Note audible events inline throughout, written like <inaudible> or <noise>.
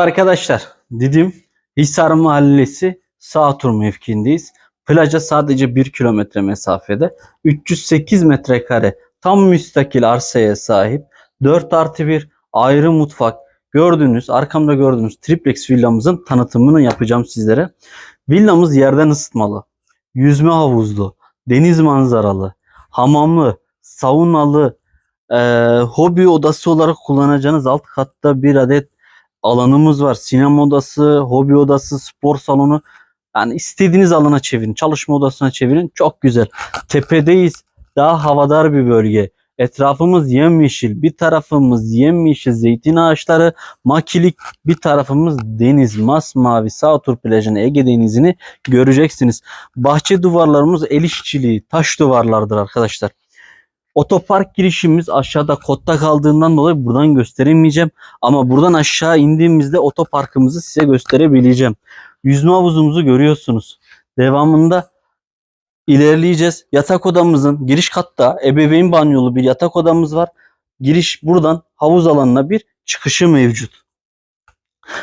Arkadaşlar Didim Hisar Mahallesi Sağtur mevkiindeyiz. Plaja sadece 1 kilometre mesafede. 308 metrekare tam müstakil arsaya sahip. 4 artı 1 ayrı mutfak. Gördüğünüz arkamda gördüğünüz triplex villamızın tanıtımını yapacağım sizlere. Villamız yerden ısıtmalı. Yüzme havuzlu. Deniz manzaralı. Hamamlı. Saunalı. eee, hobi odası olarak kullanacağınız alt katta bir adet alanımız var. Sinema odası, hobi odası, spor salonu. Yani istediğiniz alana çevirin. Çalışma odasına çevirin. Çok güzel. Tepedeyiz. Daha havadar bir bölge. Etrafımız yemyeşil. Bir tarafımız yemyeşil zeytin ağaçları. Makilik bir tarafımız deniz. Masmavi Sağtur plajını Ege denizini göreceksiniz. Bahçe duvarlarımız el işçiliği. Taş duvarlardır arkadaşlar. Otopark girişimiz aşağıda kotta kaldığından dolayı buradan gösteremeyeceğim. Ama buradan aşağı indiğimizde otoparkımızı size gösterebileceğim. Yüzme havuzumuzu görüyorsunuz. Devamında ilerleyeceğiz. Yatak odamızın giriş katta ebeveyn banyolu bir yatak odamız var. Giriş buradan havuz alanına bir çıkışı mevcut.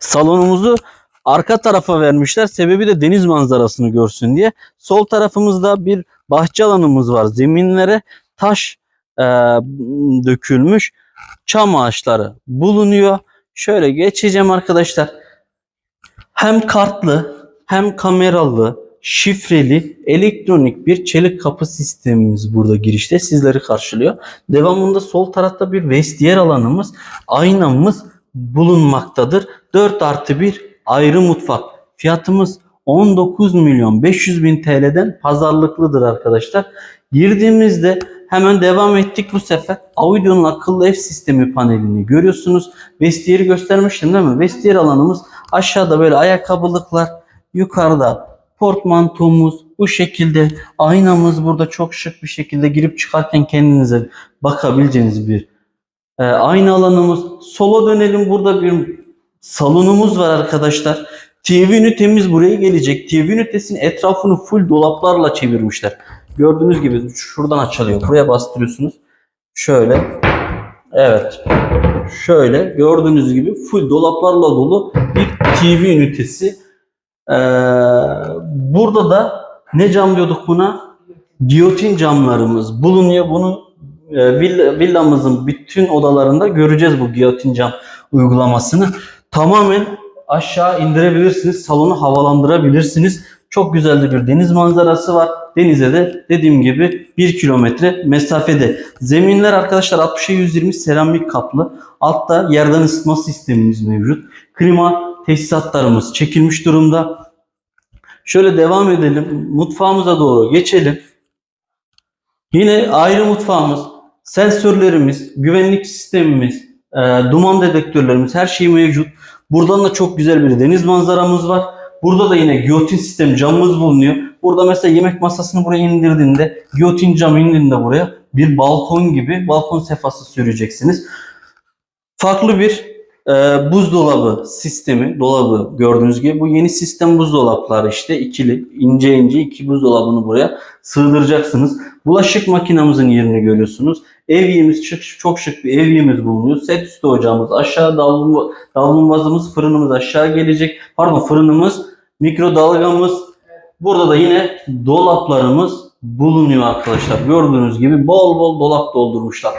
Salonumuzu arka tarafa vermişler. Sebebi de deniz manzarasını görsün diye. Sol tarafımızda bir bahçe alanımız var. Zeminlere taş e, dökülmüş çam ağaçları bulunuyor. Şöyle geçeceğim arkadaşlar. Hem kartlı hem kameralı şifreli elektronik bir çelik kapı sistemimiz burada girişte sizleri karşılıyor. Devamında sol tarafta bir vestiyer alanımız, aynamız bulunmaktadır. 4 artı 1 ayrı mutfak. Fiyatımız 19 milyon 500 bin TL'den pazarlıklıdır arkadaşlar. Girdiğimizde hemen devam ettik bu sefer. Audio'nun akıllı ev sistemi panelini görüyorsunuz. Vestiyeri göstermiştim değil mi? Vestiyer alanımız aşağıda böyle ayakkabılıklar, yukarıda portmantomuz bu şekilde. Aynamız burada çok şık bir şekilde girip çıkarken kendinize bakabileceğiniz bir e, ayna alanımız. Sola dönelim burada bir salonumuz var arkadaşlar. TV ünitemiz buraya gelecek. TV ünitesinin etrafını full dolaplarla çevirmişler. Gördüğünüz gibi şuradan açılıyor. Buraya bastırıyorsunuz. Şöyle. Evet. Şöyle gördüğünüz gibi full dolaplarla dolu bir TV ünitesi. Ee, burada da ne cam diyorduk buna? Giyotin camlarımız bulunuyor. Bunu e, vill- villamızın bütün odalarında göreceğiz bu giyotin cam uygulamasını. Tamamen aşağı indirebilirsiniz. Salonu havalandırabilirsiniz. Çok güzel de bir deniz manzarası var. Denize de dediğim gibi 1 kilometre mesafede. Zeminler arkadaşlar 60'a 120 seramik kaplı. Altta yerden ısıtma sistemimiz mevcut. Klima tesisatlarımız çekilmiş durumda. Şöyle devam edelim. Mutfağımıza doğru geçelim. Yine ayrı mutfağımız, sensörlerimiz, güvenlik sistemimiz, e, duman dedektörlerimiz her şey mevcut. Buradan da çok güzel bir deniz manzaramız var. Burada da yine giyotin sistem camımız bulunuyor. Burada mesela yemek masasını buraya indirdiğinde, giyotin cam indiğinde buraya bir balkon gibi balkon sefası süreceksiniz. Farklı bir e, buzdolabı sistemi, dolabı gördüğünüz gibi bu yeni sistem buzdolapları işte ikili, ince ince iki buzdolabını buraya sığdıracaksınız. Bulaşık makinamızın yerini görüyorsunuz. Evyemiz şık, çok şık bir evyemiz bulunuyor. Set üstü ocağımız, aşağı davlum, davlumbazımız, fırınımız aşağı gelecek. Pardon fırınımız, mikrodalgamız. Burada da yine dolaplarımız bulunuyor arkadaşlar. Gördüğünüz gibi bol bol dolap doldurmuşlar.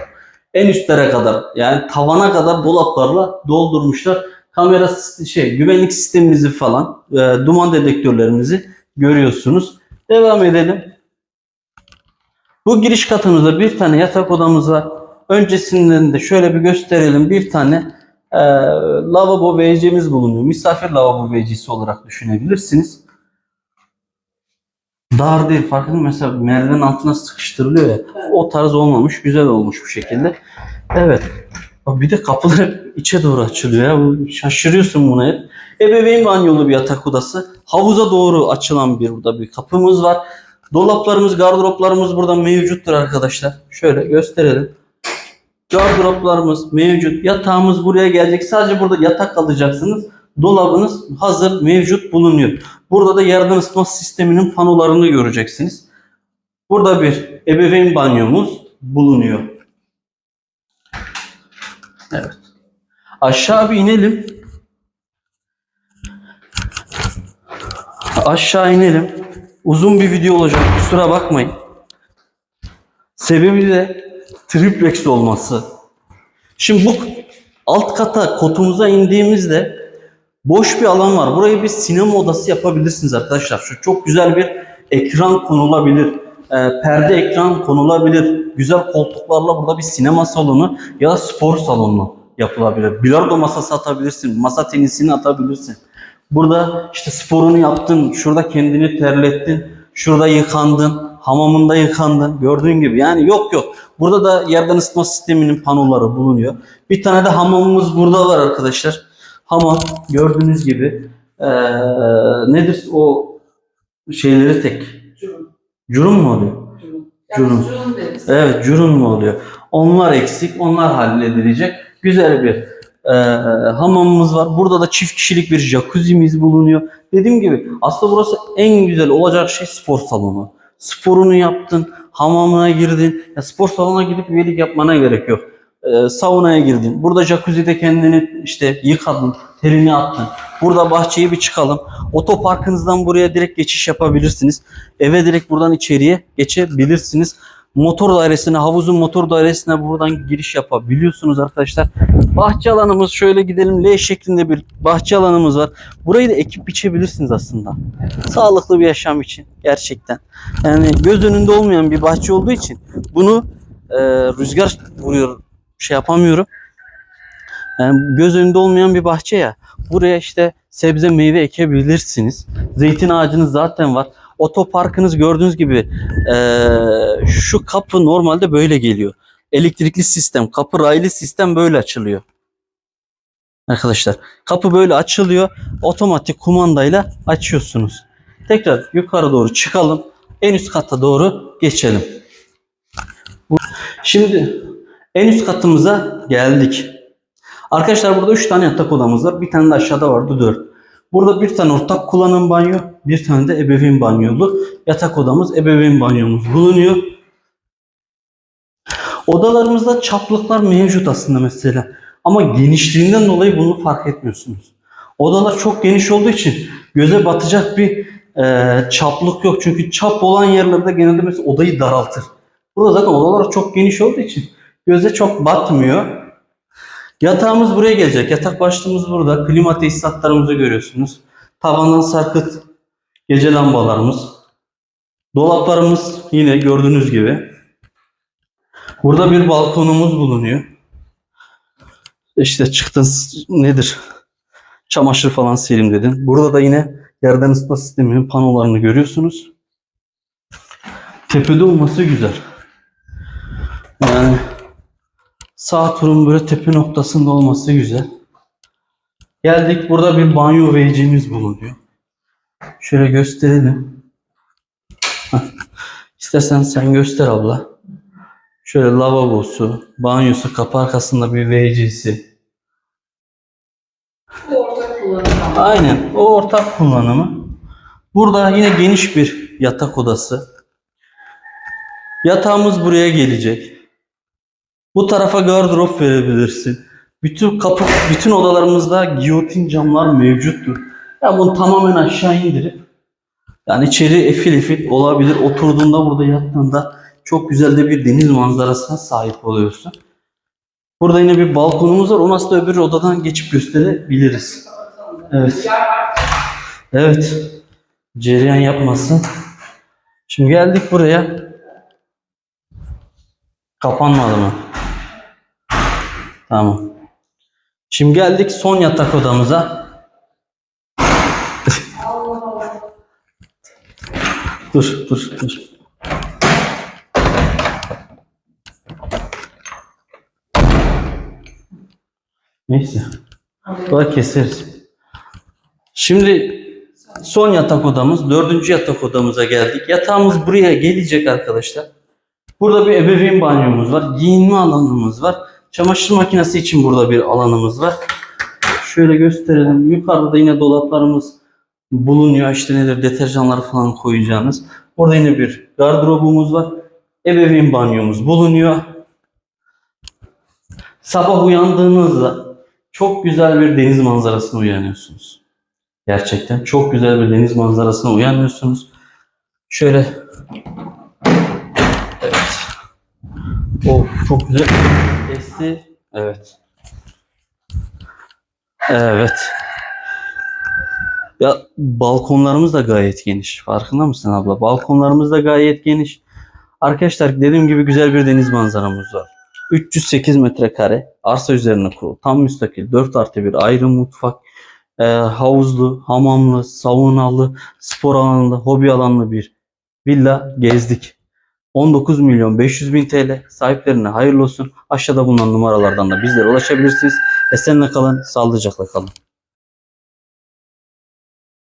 En üstlere kadar yani tavana kadar dolaplarla doldurmuşlar. Kamera şey güvenlik sistemimizi falan, e, duman dedektörlerimizi görüyorsunuz. Devam edelim. Bu giriş katımızda bir tane yatak odamız var. Öncesinden de şöyle bir gösterelim. Bir tane e, lavabo WC'miz bulunuyor. Misafir lavabo WC'si olarak düşünebilirsiniz. Dar değil mı? mesela merdivenin altına sıkıştırılıyor ya. O tarz olmamış. Güzel olmuş bu şekilde. Evet. Bir de kapılar <laughs> içe doğru açılıyor ya. Şaşırıyorsun buna hep. Ebeveyn banyolu bir yatak odası. Havuza doğru açılan bir burada bir kapımız var. Dolaplarımız, gardıroplarımız burada mevcuttur arkadaşlar. Şöyle gösterelim. Gardıroplarımız mevcut. Yatağımız buraya gelecek. Sadece burada yatak alacaksınız. Dolabınız hazır mevcut bulunuyor. Burada da yerden ısıtma sisteminin panolarını göreceksiniz. Burada bir ebeveyn banyomuz bulunuyor. Evet. Aşağı bir inelim. Aşağı inelim. Uzun bir video olacak. Kusura bakmayın. Sebebi de triplex olması. Şimdi bu alt kata kotumuza indiğimizde boş bir alan var. Burayı bir sinema odası yapabilirsiniz arkadaşlar. Şu çok güzel bir ekran konulabilir. Ee, perde ekran konulabilir. Güzel koltuklarla burada bir sinema salonu ya da spor salonu yapılabilir. Bilardo masası atabilirsin. Masa tenisini atabilirsin. Burada işte sporunu yaptın. Şurada kendini terlettin. Şurada yıkandın. Hamamında yıkandın. Gördüğün gibi. Yani yok yok. Burada da yerden ısıtma sisteminin panoları bulunuyor. Bir tane de hamamımız burada var arkadaşlar. Hamam gördüğünüz gibi. Ee, nedir o şeyleri tek? Curum mu oluyor? Deriz. Evet, cürün mü oluyor? Onlar eksik, onlar halledilecek. Güzel bir e, hamamımız var. Burada da çift kişilik bir jacuzzi'miz bulunuyor. Dediğim gibi aslında burası en güzel olacak şey spor salonu. Sporunu yaptın, hamamına girdin. Ya spor salonuna gidip üyelik yapmana gerek yok. E, saunaya girdin. Burada jacuzzi'de kendini işte yıkadın, terini attın. Burada bahçeyi bir çıkalım. Otoparkınızdan buraya direkt geçiş yapabilirsiniz. Eve direkt buradan içeriye geçebilirsiniz. Motor dairesine, havuzun motor dairesine buradan giriş yapabiliyorsunuz arkadaşlar. Bahçe alanımız şöyle gidelim. L şeklinde bir bahçe alanımız var. Burayı da ekip biçebilirsiniz aslında. Sağlıklı bir yaşam için gerçekten. Yani göz önünde olmayan bir bahçe olduğu için bunu e, rüzgar vuruyor şey yapamıyorum. Yani göz önünde olmayan bir bahçe ya. Buraya işte sebze meyve ekebilirsiniz. Zeytin ağacınız zaten var. Otoparkınız gördüğünüz gibi eee, şu kapı normalde böyle geliyor. Elektrikli sistem, kapı raylı sistem böyle açılıyor. Arkadaşlar kapı böyle açılıyor. Otomatik kumandayla açıyorsunuz. Tekrar yukarı doğru çıkalım. En üst kata doğru geçelim. Şimdi en üst katımıza geldik. Arkadaşlar burada 3 tane yatak odamız var. Bir tane de aşağıda vardı 4. Burada bir tane ortak kullanım banyo, bir tane de ebeveyn banyolu yatak odamız, ebeveyn banyomuz bulunuyor. Odalarımızda çaplıklar mevcut aslında mesela. Ama genişliğinden dolayı bunu fark etmiyorsunuz. Odalar çok geniş olduğu için göze batacak bir e, çaplık yok. Çünkü çap olan yerlerde genelde mesela odayı daraltır. Burada zaten odalar çok geniş olduğu için göze çok batmıyor. Yatağımız buraya gelecek. Yatak başlığımız burada. Klima tesisatlarımızı görüyorsunuz. Tavandan sarkıt gece lambalarımız. Dolaplarımız yine gördüğünüz gibi. Burada bir balkonumuz bulunuyor. İşte çıktın nedir? Çamaşır falan serim dedin. Burada da yine yerden ısıtma sisteminin panolarını görüyorsunuz. Tepede olması güzel. Yani Sağ turun böyle tepe noktasında olması güzel. Geldik burada bir banyo WC'miz bulunuyor. Şöyle gösterelim. <laughs> İstersen sen göster abla. Şöyle lavabosu, banyosu, kapı arkasında bir ortak kullanım. Aynen o ortak kullanımı. Burada yine geniş bir yatak odası. Yatağımız buraya gelecek. Bu tarafa gardırop verebilirsin. Bütün kapı, bütün odalarımızda giyotin camlar mevcuttur. Ya bunu tamamen aşağı indirip yani içeri efil efil olabilir. Oturduğunda burada yattığında çok güzel de bir deniz manzarasına sahip oluyorsun. Burada yine bir balkonumuz var. Onu aslında öbür odadan geçip gösterebiliriz. Evet. Evet. Cereyan yapmasın. Şimdi geldik buraya. Kapanmadı mı? Tamam. Şimdi geldik son yatak odamıza. <laughs> dur, dur, dur. Neyse. Burada keseriz. Şimdi son yatak odamız, dördüncü yatak odamıza geldik. Yatağımız buraya gelecek arkadaşlar. Burada bir ebeveyn banyomuz var. Giyinme alanımız var. Çamaşır makinesi için burada bir alanımız var. Şöyle gösterelim. Yukarıda da yine dolaplarımız bulunuyor. İşte nedir deterjanları falan koyacağınız. Orada yine bir gardırobumuz var. Ebeveyn banyomuz bulunuyor. Sabah uyandığınızda çok güzel bir deniz manzarasına uyanıyorsunuz. Gerçekten çok güzel bir deniz manzarasına uyanıyorsunuz. Şöyle Evet. Oh çok güzel. Esti. Evet. Evet. Ya balkonlarımız da gayet geniş. Farkında mısın abla? Balkonlarımız da gayet geniş. Arkadaşlar dediğim gibi güzel bir deniz manzaramız var. 308 metrekare arsa üzerine kurulu. Tam müstakil 4 artı bir ayrı mutfak. e, havuzlu, hamamlı, saunalı, spor alanlı, hobi alanlı bir villa gezdik. 19 milyon 500 bin TL sahiplerine hayırlı olsun. Aşağıda bulunan numaralardan da bizlere ulaşabilirsiniz. Esenle kalın, sağlıcakla kalın.